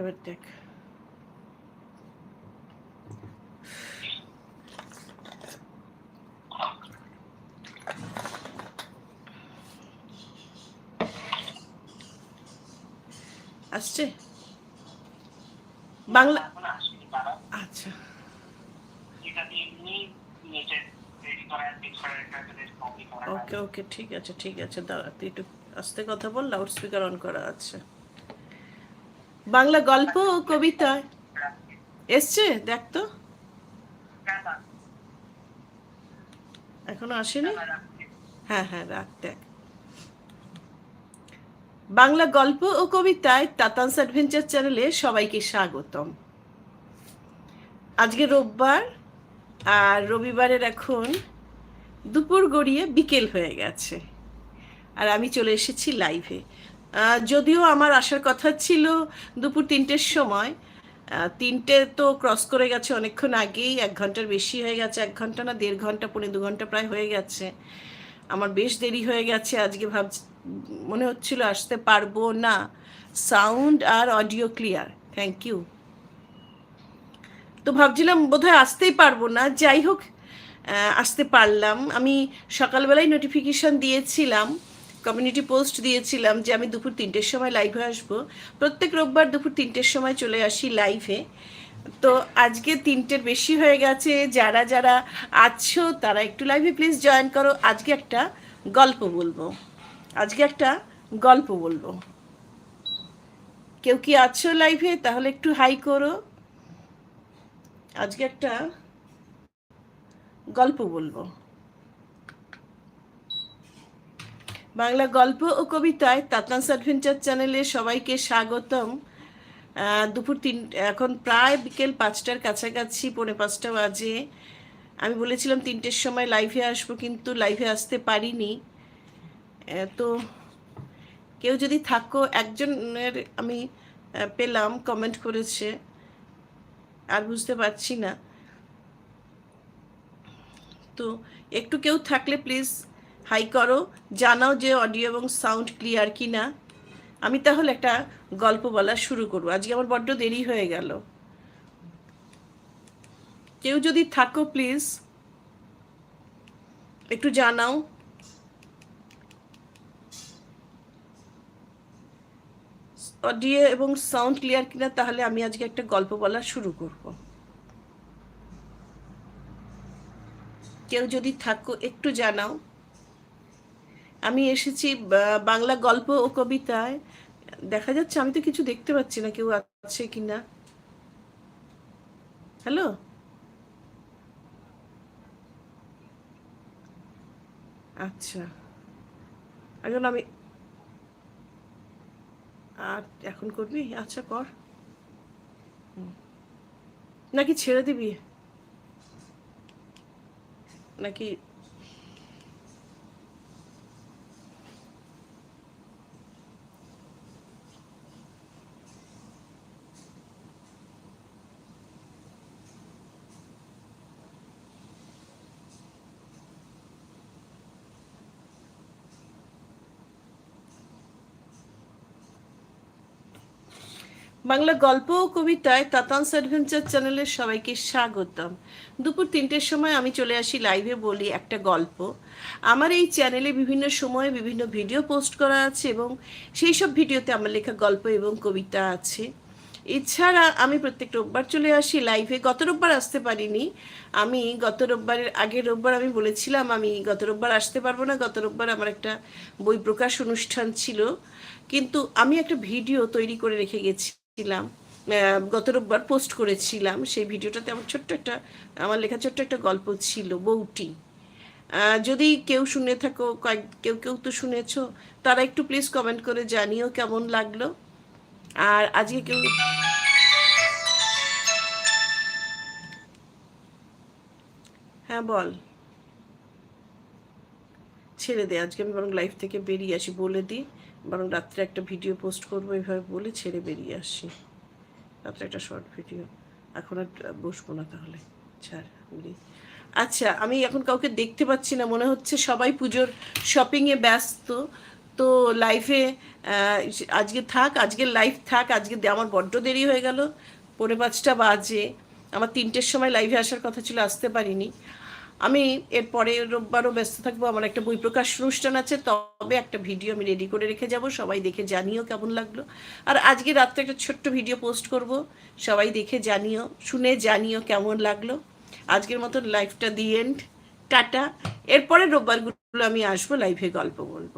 এবার দেখ। আসছে? বাংলা আচ্ছা। ওকে ওকে, ঠিক আছে ঠিক আছে। দাঁড়া, তুই একটু আস্তে কথা বল লাউড স্পিকার অন করা আছে। বাংলা গল্প ও কবিতা। এসছে, দেখ তো। এখনও আসেনি? হ্যাঁ হ্যাঁ রাখ, দেখ। বাংলা গল্প ও কবিতায় তাতান্স অ্যাডভেঞ্চার চ্যানেলে সবাইকে স্বাগতম। আজকে রোববার, আর রবিবারের এখন দুপুর গড়িয়ে বিকেল হয়ে গেছে। আর আমি চলে এসেছি লাইভে। যদিও আমার আসার কথা ছিল দুপুর তিনটের সময়। তিনটে তো ক্রস করে গেছে অনেকক্ষণ আগেই, এক ঘণ্টার বেশি হয়ে গেছে, এক ঘণ্টা না দেড় ঘণ্টা, পৌনে দু ঘণ্টা প্রায় হয়ে গেছে। আমার বেশ দেরি হয়ে গেছে, আজকে ভাব মনে হচ্ছিল আসতে পারব না। সাউন্ড আর অডিও ক্লিয়ার থ্যাংক ইউ তো ভাবছিলাম বোধহয় আসতেই পারব না, যাই হোক আসতে পারলাম। আমি সকালবেলায় নোটিফিকেশন দিয়েছিলাম। কমিউনিটি পোস্ট দিয়েছিলাম যে আমি দুপুর তিনটের সময় লাইভে আসব। প্রত্যেক রোববার দুপুর তিনটের সময় চলে আসি লাইভে তো আজকে তিনটের বেশি হয়ে গেছে। যারা যারা আছো, তারা একটু লাইভে প্লিজ জয়েন করো। আজকে একটা গল্প বলব। আজকে একটা গল্প বলব। কেউ কি আছো লাইভে তাহলে একটু হাই করো। আজকে একটা গল্প বলব। বাংলা গল্প ও কবিতায় তাতনাস অ্যাডভেঞ্চার চ্যানেলে সবাইকে স্বাগতম। দুপুর তিন, এখন প্রায় বিকেল পাঁচটার কাছাকাছি, পৌনে পাঁচটা বাজে। আমি বলেছিলাম তিনটের সময় লাইভে আসব, কিন্তু লাইভে আসতে পারিনি। তো কেউ যদি থাকো, একজনের আমি পেলাম, কমেন্ট করেছে। আর বুঝতে পারছি না। তো একটু কেউ থাকলে প্লিজ হাই করো, জানাও যে অডিও এবং সাউন্ড ক্লিয়ার কি না আমি তাহলে একটা গল্প বলা শুরু করব। আজকে আমার বড্ড দেরি হয়ে গেল। কেউ যদি থাকো প্লিজ একটু জানাও। অডিও এবং সাউন্ড ক্লিয়ার কিনা, তাহলে আমি আজকে একটা গল্প বলা শুরু করব। কেউ যদি থাকো, একটু জানাও। আমি এসেছি বাংলা গল্প ও কবিতায়। দেখা যাচ্ছে আমি তো কিছু দেখতে পাচ্ছি না, কেউ আছে কিনা? হ্যালো? আচ্ছা। এখন আমি আর এখন করবি? আচ্ছা কর। নাকি ছেড়ে দিবি? নাকি বাংলা গল্প ও কবিতায় তাতান্স অ্যাডভেঞ্চার চ্যানেলের সবাইকে স্বাগতম। দুপুর তিনটের সময় আমি চলে আসি লাইভে বলি একটা গল্প। আমার এই চ্যানেলে বিভিন্ন সময়ে বিভিন্ন ভিডিও পোস্ট করা আছে এবং সেই সব ভিডিওতে আমার লেখা গল্প এবং কবিতা আছে। এছাড়া আমি প্রত্যেক রোববার চলে আসি লাইভে। গত রোববার আসতে পারিনি। আমি গত রোববারের আগের রোববার আমি বলেছিলাম, আমি গত রোববার আসতে পারব না। গত রোববার আমার একটা বই প্রকাশ অনুষ্ঠান ছিল। কিন্তু আমি একটা ভিডিও তৈরি করে রেখে গেছিলাম আহ, গত রোববার পোস্ট করেছিলাম। সেই ভিডিওটাতে আমার ছোট্ট একটা আমার লেখা ছোট্ট একটা গল্প ছিল বউটি। যদি কেউ শুনে থাকো কয়েক কেউ কেউ তো শুনেছো তারা একটু প্লিজ কমেন্ট করে জানিও কেমন লাগল। আর আজকে কেউ হ্যাঁ বল। ছেড়ে দে আজকে আমি বরং লাইফ থেকে বেরিয়ে আসি বলে দিই বরং রাত্রে একটা ভিডিও পোস্ট করব এইভাবে বলে ছেড়ে বেরিয়ে আসি। রাত্রে একটা শর্ট ভিডিও। এখন আর বসবো না তাহলে। ছাড় আচ্ছা আমি এখন কাউকে দেখতে পাচ্ছি না। মনে হচ্ছে সবাই পুজোর শপিংয়ে ব্যস্ত। তো লাইফে আজকে থাক, আজকের লাইফ থাক। আজকে আমার বড্ড দেরি হয়ে গেল। পৌনে পাঁচটা বাজে। আমার তিনটের সময় লাইভে আসার কথা ছিল, আসতে পারিনি। আমি এরপরে রোববারও ব্যস্ত থাকব, আমার একটা বই প্রকাশ অনুষ্ঠান আছে, তবে একটা ভিডিও আমি রেডি করে রেখে যাব, সবাই দেখে জানিও কেমন লাগল। আর আজকে রাত্রে একটা ছোট্ট ভিডিও পোস্ট করব, সবাই দেখে জানিও, শুনে জানিও কেমন লাগল। আজকের মতন লাইফটা দি এন্ড টাটা। এরপরে রোববারগুলো আমি আসব লাইভে গল্প বলব।